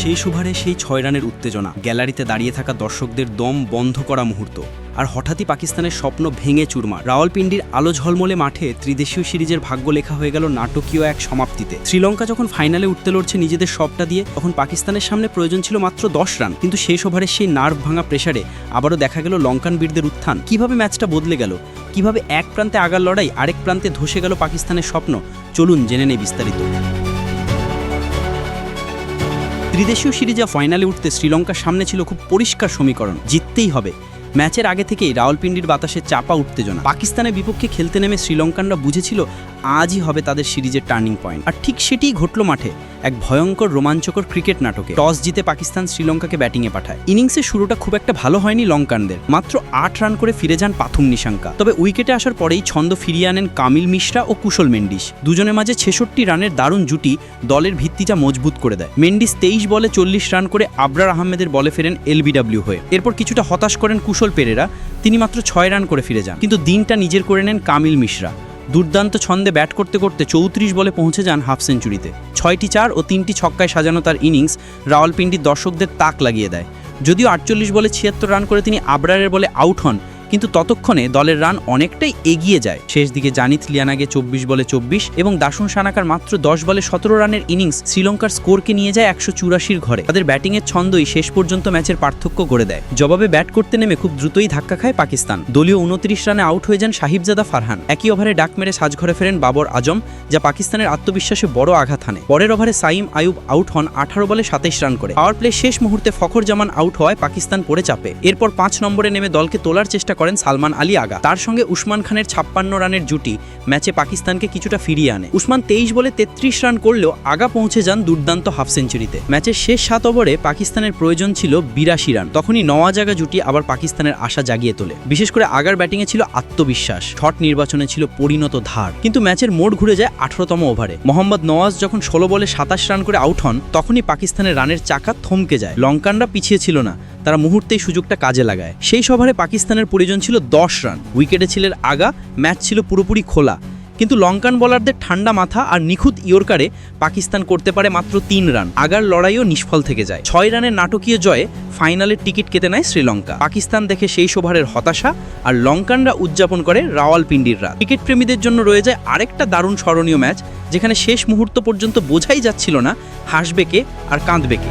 সেই সুভারে সেই ছয় রানের উত্তেজনা। গ্যালারিতে দাঁড়িয়ে থাকা দর্শকদের দম বন্ধ করা মুহূর্ত। আর হঠাৎই পাকিস্তানের স্বপ্ন ভেঙে চুরমার। রাওয়ালপিন্ডির আলো ঝলমলে মাঠে ত্রিদেশীয় সিরিজের ভাগ্য লেখা হয়ে গেল নাটকীয় এক সমাপ্তিতে। শ্রীলঙ্কা যখন ফাইনালে উঠতে লড়ছে নিজেদের সবটা দিয়ে, তখন পাকিস্তানের সামনে প্রয়োজন ছিল মাত্র দশ রান। কিন্তু শেষ ওভারের সেই নার্ভ ভাঙা প্রেসারে আবারও দেখা গেল লঙ্কান বীরদের উত্থান। কীভাবে ম্যাচটা বদলে গেল? কীভাবে এক প্রান্তে আগার লড়াই, আরেক প্রান্তে ধসে গেল পাকিস্তানের স্বপ্ন? চলুন জেনে নেই বিস্তারিত। ত্রিদেশীয় সিরিজে ফাইনালে উঠতে শ্রীলঙ্কার সামনে ছিল খুব পরিষ্কার সমীকরণ জিততেই হবে। ম্যাচের আগে থেকেই রাওয়ালপিন্ডির বাতাসে চাপা উত্তেজনা। পাকিস্তানের বিপক্ষে খেলতে নেমে শ্রীলঙ্কানরা বুঝেছিল, আজই হবে তাদের সিরিজের টার্নিং পয়েন্ট। আর ঠিক সেটিই ঘটল মাঠে, এক ভয়ঙ্কর রোমাঞ্চকর ক্রিকেট নাটকে। টস জিতে পাকিস্তান শ্রীলঙ্কাকে ব্যাটিংয়ে পাঠায়। ইনিংসের শুরুটা খুব একটা ভালো হয়নি লঙ্কানদের। মাত্র আট রান করে ফিরে যান পাথুম নিশাঙ্কা। তবে উইকেটে আসার পরেই ছন্দ ফিরিয়ে আনেন কামিল মিশ্রা ও কুশল মেন্ডিস। দুজনের মাঝে ছেষট্টি রানের দারুণ জুটি দলের ভিত্তিটা মজবুত করে দেয়। মেন্ডিস তেইশ বলে চল্লিশ রান করে আবরার আহমেদের বলে ফেরেন এলবিডব্লিউ হয়ে। এরপর কিছুটা হতাশ করেন কুশল পেরেরা তিনি মাত্র ছয় রান করে ফিরে যান। কিন্তু দিনটা নিজের করে নেন কামিল মিশ্রা। দুর্দান্ত ছন্দে ব্যাট করতে করতে চৌত্রিশ বলে পৌঁছে যান হাফ সেঞ্চুরিতে। ছয়টি চার ও তিনটি ছক্কায় সাজানো তার ইনিংস রাওয়ালপিন্ডির দর্শকদের তাক লাগিয়ে দেয়। যদিও আটচল্লিশ বলে ছিয়াত্তর রান করে তিনি আবরারের বলে আউট হন কিন্তু ততক্ষণে দলের রান অনেকটাই এগিয়ে যায়। শেষ দিকে জানিত লিয়ানাগে চব্বিশ বলে চব্বিশ এবং দাসুন সানাকার মাত্র দশ বলে সতেরো রানের ইনিংস শ্রীলঙ্কার স্কোরকে নিয়ে যায় একশো চুরাশির ঘরে। তাদের ব্যাটিংয়ের ছন্দই শেষ পর্যন্ত ম্যাচের পার্থক্য গড়ে দেয়। জবাবে ব্যাট করতে নেমে খুব দ্রুতই ধাক্কা খায় পাকিস্তান। দলীয় উনত্রিশ রানে আউট হয়ে যান সাহিবজাদা ফারহান। একই ওভারে ডাক মেরে সাজঘরে ফেরেন বাবর আজম, যা পাকিস্তানের আত্মবিশ্বাসে বড় আঘাত হানে। পরের ওভারে সাইম আয়ুব আউট হন আঠারো বলে সাতাইশ রান করে। পাওয়ার প্লে শেষ মুহূর্তে ফখর জামান আউট হওয়ায় পাকিস্তান পড়ে চাপে। এরপর পাঁচ নম্বরে নেমে দলকে তোলার চেষ্টা করেন সালমান আলী আগা। তার সঙ্গে উসমান খানের ছাপ্পান্ন রানের জুটি, ম্যাচে পাকিস্তানকে কিছুটা ফিরিয়ে আনে। উসমান তেইশ বলে তেত্রিশ রান করলেও আগা পৌঁছে যান দুর্দান্ত হাফ সেঞ্চুরিতে। ম্যাচের শেষ সাত ওভারে পাকিস্তানের প্রয়োজন ছিল বিরাশি রান। তখনই নওয়াজ আগা জুটি আবার পাকিস্তানের আশা জাগিয়ে তোলে। বিশেষ করে আগার ব্যাটিংয়ে ছিল আত্মবিশ্বাস। শট নির্বাচনে ছিল পরিণত ধার। কিন্তু ম্যাচের মোড় ঘুরে যায় আঠারোতম ওভারে। মোহাম্মদ নওয়াজ যখন ষোলো বলে সাতাশ রান করে আউট হন, তখনই পাকিস্তানের রানের চাকা থমকে যায়। লঙ্কানরা পিছিয়ে ছিল না। তারা মুহূর্তেই সুযোগটা কাজে লাগায়। সেই সভারে পাকিস্তানের প্রয়োজন ছিল দশ রান। উইকেটে ছিলেন আগা, ম্যাচ ছিল পুরোপুরি খোলা। কিন্তু লঙ্কান বলারদের ঠান্ডা মাথা আর নিখুঁত ইয়র্কারে পাকিস্তান করতে পারে মাত্র তিন রান। আগার লড়াইও নিষ্ফল থেকে যায়। ছয় রানের নাটকীয় জয়ে ফাইনালের টিকিট কেটে নেয় শ্রীলঙ্কা। পাকিস্তান দেখে সেই ওভারের হতাশা আর লঙ্কানরা উদযাপন করে রাওয়ালপিন্ডির রাত। ক্রিকেট প্রেমীদের জন্য রয়ে যায় আরেকটা দারুণ স্মরণীয় ম্যাচ, যেখানে শেষ মুহূর্ত পর্যন্ত বোঝাই যাচ্ছিল না হাসবে কে আর কাঁদবে কে।